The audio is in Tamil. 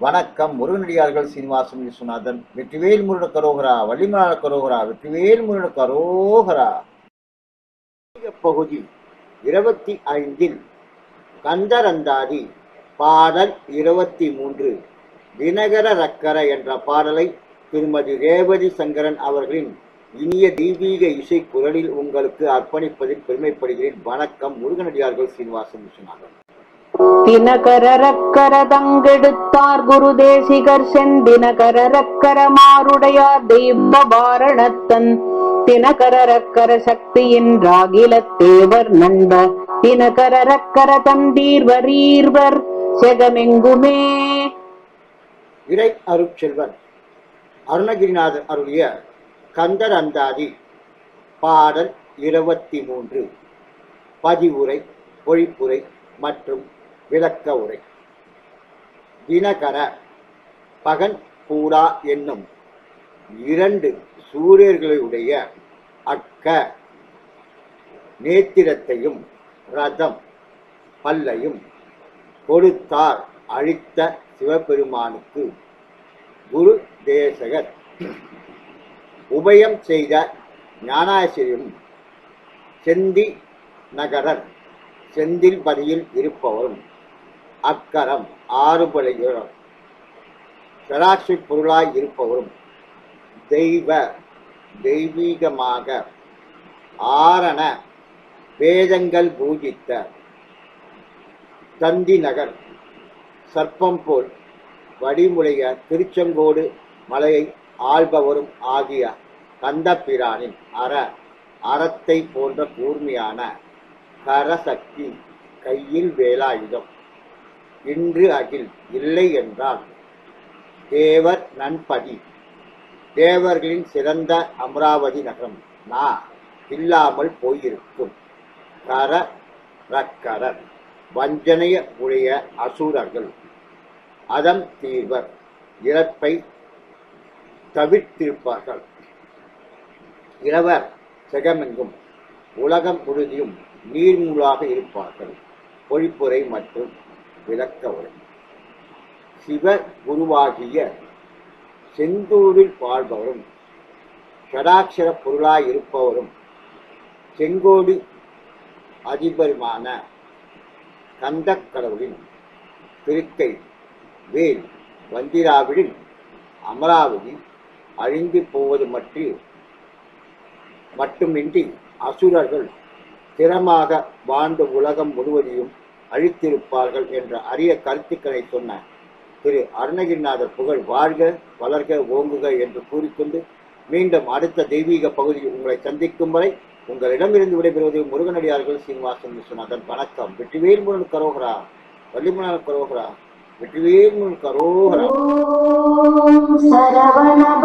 வணக்கம் முருகனடியார்கள் சீனிவாசன் விஸ்வநாதன் வெற்றிவேல் முருட கரோகரா வள்ளிமலாள கரோகரா வெற்றிவேல் முருகன கரோகரா. பகுதி இருபத்தி ஐந்தில் கந்தரந்தாதி பாடல் இருபத்தி மூன்று தினகர ரக்கர என்ற பாடலை திருமதி ரேவதி சங்கரன் அவர்களின் இனிய தெய்வீக இசை குரலில் உங்களுக்கு அர்ப்பணிப்பதில் பெருமைப்படுகிறேன். வணக்கம் முருகனடியார்கள் சீனிவாசன் விஸ்வநாதன். தினகரக்கர தங்கெடுத்தார் குரு தேசிகர் செந்தினகரரக்கர மாருடையார் தெய்வ வாரணத்தன் தினகரரக்கர சக்தியின் ராகிலத் தேவர் நண்ப. தினகரக்கர தந்தீர்வரீர்வர் செகமெங்குமே. இறை அருட்செல்வன் அருணகிரிநாதர் அருளிய கந்தர் அந்தாதி பாடல் இருபத்தி மூன்று. பதிவுரை பொழிப்புரை மற்றும் விளக்க உரை. தினகர பகன் பூடா என்னும் இரண்டு சூரியர்களுடைய அக்க நேத்திரத்தையும் ரதம் பல்லையும் கொடுத்தார் அழித்த சிவபெருமானுக்கு. குரு தேசகர் உபயம் செய்த ஞானாசிரியும் செந்தி நகரர் செந்தில் பதியில் இருப்பவரும் அக்கரம் ஆறுபடையோரும் சராட்சி பொருளாய் இருப்பவரும் தெய்வ தெய்வீகமாக ஆரண வேதங்கள் பூஜித்த தந்தி நகர் சர்ப்பம் போல் வடிமுடைய திருச்செங்கோடு மலையை ஆள்பவரும் ஆகிய கந்தபிரானின் அற அறத்தை போன்ற கூர்மையான கரசக்தி கையில் வேலாயுதம். இன்று அகில் இல்லை என்றால் தேவர் நன்பதி தேவர்களின் சிறந்த அமராவதி நகரம் நா இல்லாமல் போயிருக்கும். கர ரக்கரர் வஞ்சனைய உடைய அசுரர்கள் அதம் தீர்வர் இறப்பை தவிர்த்திருப்பார்கள். இரவர் செகமெங்கும் உலகம் முழுதியும் நீர்மூலாக இருப்பார்கள். பொழிப்புரை மற்றும் விளக்க உரை. சிவ குருவாகிய செந்தூரில் வாழ்பவரும் ஷடாட்சர பொருளாய் இருப்பவரும் செங்கோடி அதிபருமான கந்தக் கடவுளின் திருக்கை வேல் வந்திராவிடில் அமராவதி அழிந்து போவது மற்ற மட்டுமின்றி அசுரர்கள் திறமாக வாழ்ந்த உலகம் முழுவதையும் அழித்திருப்பார்கள் என்ற அரிய கருத்துக்களை சொன்ன திரு அருணகிரிநாதர் புகழ் வாழ்க வளர்க ஓங்குக என்று கூறிக்கொண்டு மீண்டும் அடுத்த தெய்வீக பகுதியில் உங்களை சந்திக்கும் வரை உங்களிடமிருந்து விடைபெறுவது முருகனடியார்கள் சீனிவாசன் விஸ்வநாதன். வணக்கம். வெற்றிவேல் முருகன் கரோகரா. வள்ளிமலன் கரோகரா. வெற்றிவேல் முருகன் கரோகரா. சரவண